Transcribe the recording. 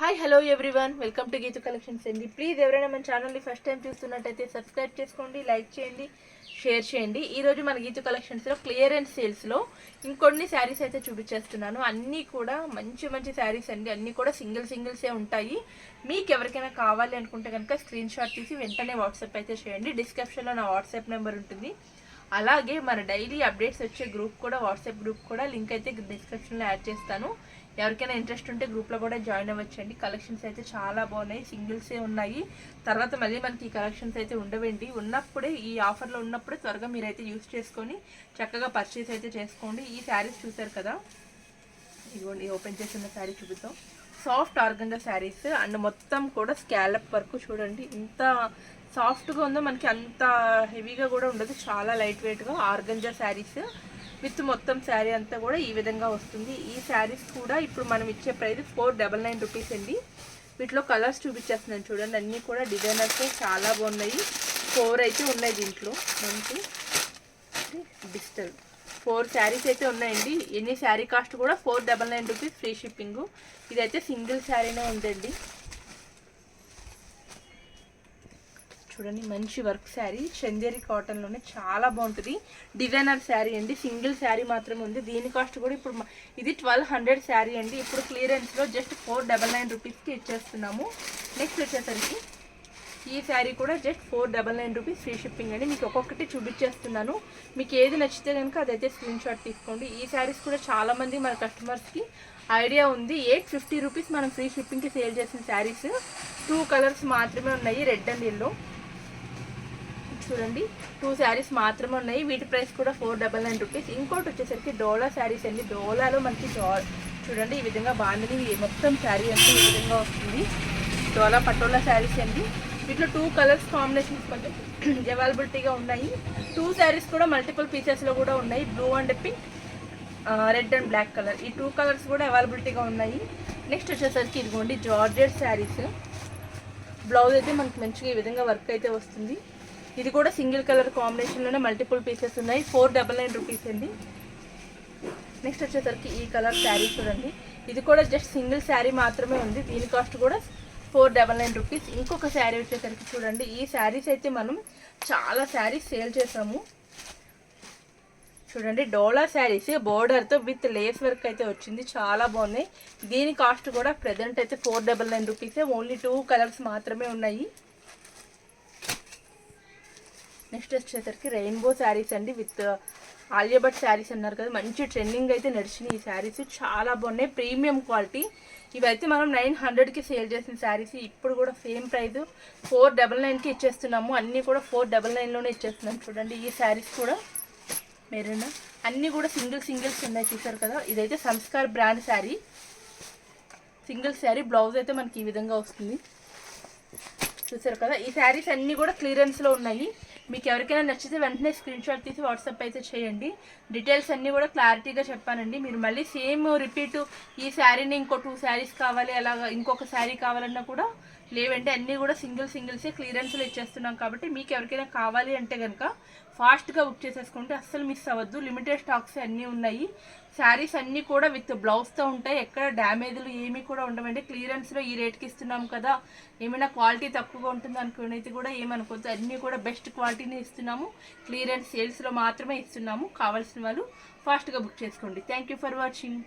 Hi hello everyone welcome to Geetu collections అండి please ఎవరైనా మన ఛానల్ని ఫస్ట్ టైం చూస్తున్నట్టయితే సబ్స్క్రైబ్ చేసుకోండి లైక్ చేయండి షేర్ చేయండి. ఈరోజు మన గీతు కలెక్షన్స్లో క్లియరెన్స్ సేల్స్లో ఇంకొన్ని శారీస్ అయితే చూపించేస్తున్నాను. అన్నీ కూడా మంచి మంచి శారీస్ అండి. అన్నీ కూడా సింగిల్ సింగిల్సే ఉంటాయి. మీకు ఎవరికైనా కావాలి అనుకుంటే కనుక స్క్రీన్ షాట్ తీసి వెంటనే వాట్సాప్ అయితే చేయండి. డిస్క్రిప్షన్లో నా వాట్సాప్ నెంబర్ ఉంటుంది. అలాగే మన డైలీ అప్డేట్స్ వచ్చే గ్రూప్ కూడా వాట్సాప్ గ్రూప్ కూడా లింక్ అయితే డిస్క్రిప్షన్లో యాడ్ చేస్తాను. ఎవరికైనా ఇంట్రెస్ట్ ఉంటే గ్రూప్లో కూడా జాయిన్ అవ్వచ్చండి. కలెక్షన్స్ అయితే చాలా బాగున్నాయి. సింగిల్సే ఉన్నాయి. తర్వాత మళ్ళీ మనకి ఈ కలెక్షన్స్ అయితే ఉండవండి. ఉన్నప్పుడే ఈ ఆఫర్లో ఉన్నప్పుడే త్వరగా మీరైతే యూస్ చేసుకొని చక్కగా పర్చేస్ అయితే చేసుకోండి. ఈ శారీస్ చూసారు కదా? ఇదిగోండి ఓపెన్ చేసిన శారీ చూపిద్దాం. సాఫ్ట్ ఆర్గంజా శారీస్ అండ్ మొత్తం కూడా స్కాలప్ వరకు చూడండి. ఇంత సాఫ్ట్గా ఉందో మనకి అంత హెవీగా కూడా ఉండదు. చాలా లైట్ వెయిట్గా ఆర్గంజా శారీస్ విత్ మొత్తం శారీ అంతా కూడా ఈ విధంగా వస్తుంది. ఈ శారీస్ కూడా ఇప్పుడు మనం ఇచ్చే price four double nine rupees అండి. వీటిలో కలర్స్ చూపించేస్తున్నాను చూడండి. అన్నీ కూడా డిజైనర్స్ చాలా బాగున్నాయి. ఫోర్ అయితే ఉన్నాయి దీంట్లో. మనకి డిజిటల్. ఫోర్ శారీస్ అయితే ఉన్నాయండి. ఎన్ని శారీ కాస్ట్ కూడా four double nine rupees free shipping. ఇదైతే సింగిల్ శారీనే ఉందండి. చూడండి మంచి వర్క్ శారీ. చందేరి కాటన్లోనే చాలా బాగుంటుంది. డిజైనర్ శారీ అండి సింగిల్ శారీ మాత్రమే ఉంది. దీని కాస్ట్ కూడా ఇప్పుడు ఇది ట్వెల్వ్ హండ్రెడ్ శారీ అండి. ఇప్పుడు క్లియరెన్స్లో జస్ట్ ఫోర్ డబల్ నైన్ రూపీస్కి ఇచ్చేస్తున్నాము. నెక్స్ట్ వచ్చేసరికి ఈ శారీ కూడా just four double nine rupees free shipping అండి. మీకు ఒక్కొక్కటి చూపించేస్తున్నాను. మీకు ఏది నచ్చితే కనుక అదైతే స్క్రీన్ షాట్ తీసుకోండి. ఈ శారీస్ కూడా చాలామంది మన కస్టమర్స్కి ఐడియా ఉంది. ఎయిట్ ఫిఫ్టీ రూపీస్ మనం ఫ్రీ షిప్పింగ్కి సేల్ చేసిన శారీస్. టూ కలర్స్ మాత్రమే ఉన్నాయి రెడ్ అండ్ ఎల్లో చూడండి. టూ శారీస్ మాత్రమే ఉన్నాయి. వీటి ప్రైస్ కూడా ఫోర్ డబల్ నైన్ రూపీస్ ఇంకోటి వచ్చేసరికి డోలా శారీస్ అండి. డోలాలో మనకి చూడండి ఈ విధంగా బాగుంది మొత్తం శారీ అంతా ఈ విధంగా వస్తుంది. డోలా పటోలా శారీస్ అండి. వీటిలో టూ కలర్స్ కాంబినేషన్స్ కొంచెం అవైలబిలిటీగా ఉన్నాయి. టూ శారీస్ కూడా మల్టిపుల్ పీసెస్లో కూడా ఉన్నాయి. Blue and pink red and black colour ఈ టూ కలర్స్ కూడా అవైలబిలిటీగా ఉన్నాయి. నెక్స్ట్ వచ్చేసరికి ఇదిగోండి జార్జెట్ శారీస్ బ్లౌజ్ అయితే మనకి మంచిగా ఈ విధంగా వర్క్ అయితే వస్తుంది. ఇది కూడా సింగిల్ కలర్ కాంబినేషన్లోనే మల్టిపుల్ పీసెస్ ఉన్నాయి. ఫోర్ డబల్ నైన్ రూపీస్ అండి. నెక్స్ట్ వచ్చేసరికి ఈ కలర్ శారీ చూడండి. ఇది కూడా జస్ట్ సింగిల్ శారీ మాత్రమే ఉంది. దీని కాస్ట్ కూడా ఫోర్ డబల్ నైన్ రూపీస్. ఇంకొక శారీ వచ్చేసరికి చూడండి. ఈ శారీస్ అయితే మనం చాలా శారీస్ సేల్ చేసాము చూడండి డోలా శారీస్ బోర్డర్తో విత్ లేస్ వర్క్ అయితే వచ్చింది. చాలా బాగున్నాయి. దీని కాస్ట్ కూడా ప్రజెంట్ అయితే ఫోర్ డబల్ నైన్ రూపీసే. ఓన్లీ టూ కలర్స్ మాత్రమే ఉన్నాయి. నెక్స్ట్ వచ్చేసరికి రెయిన్బో శారీస్ అండి విత్ ఆలియా భట్ శారీస్ అన్నారు కదా మంచి ట్రెండింగ్ అయితే నడిచినాయి ఈ శారీస్. చాలా బాగున్నాయి ప్రీమియం క్వాలిటీ. ఇవైతే మనం నైన్ హండ్రెడ్కి సేల్ చేసిన శారీస్. ఇప్పుడు కూడా సేమ్ ప్రైస్ ఫోర్ డబల్ నైన్కి ఇచ్చేస్తున్నాము. అన్నీ కూడా ఫోర్ డబల్ నైన్లోనే ఇచ్చేస్తున్నాం చూడండి ఈ శారీస్ కూడా మెరూన్. అన్నీ కూడా సింగిల్ సింగిల్స్ ఉన్నాయి చూసారు కదా? ఇదైతే Sanskar brand sari. Single sari blouse అయితే మనకి ఈ విధంగా వస్తుంది. చూసారు కదా? ఈ శారీస్ అన్నీ కూడా క్లియరెన్స్లో ఉన్నాయి. మీకు ఎవరికైనా నచ్చితే వెంటనే స్క్రీన్ షాట్ తీసి వాట్సాప్ అయితే చేయండి. డీటెయిల్స్ అన్నీ కూడా క్లారిటీగా చెప్పానండి. మీరు మళ్ళీ సేమ్ రిపీట్ ఈ శారీని ఇంకో టూ శారీస్ కావాలి అలాగా ఇంకొక శారీ కావాలన్నా కూడా లేవంటే అన్నీ కూడా సింగిల్ సింగిల్సే క్లియరెన్స్లు ఇచ్చేస్తున్నాం కాబట్టి మీకు ఎవరికైనా కావాలి అంటే కనుక ఫాస్ట్గా బుక్ చేసేసుకుంటే అస్సలు మిస్ అవ్వద్దు. లిమిటెడ్ స్టాక్స్ అన్నీ ఉన్నాయి. శారీస్ అన్నీ కూడా విత్ బ్లౌజ్తో ఉంటాయి. ఎక్కడ డ్యామేజ్లు ఏమీ కూడా ఉండవండి. క్లియరెన్స్లో ఈ రేట్కి ఇస్తున్నాం కదా. ఏమైనా క్వాలిటీ తక్కువగా ఉంటుంది అనుకునేది కూడా ఏమనుకోవద్దు. అన్నీ కూడా బెస్ట్ క్వాలిటీని ఇస్తున్నాము. క్లియరెన్స్ సేల్స్లో మాత్రమే ఇస్తున్నాము. కావాల్సిన వాళ్ళు ఫాస్ట్గా బుక్ చేసుకోండి. Thank you for watching.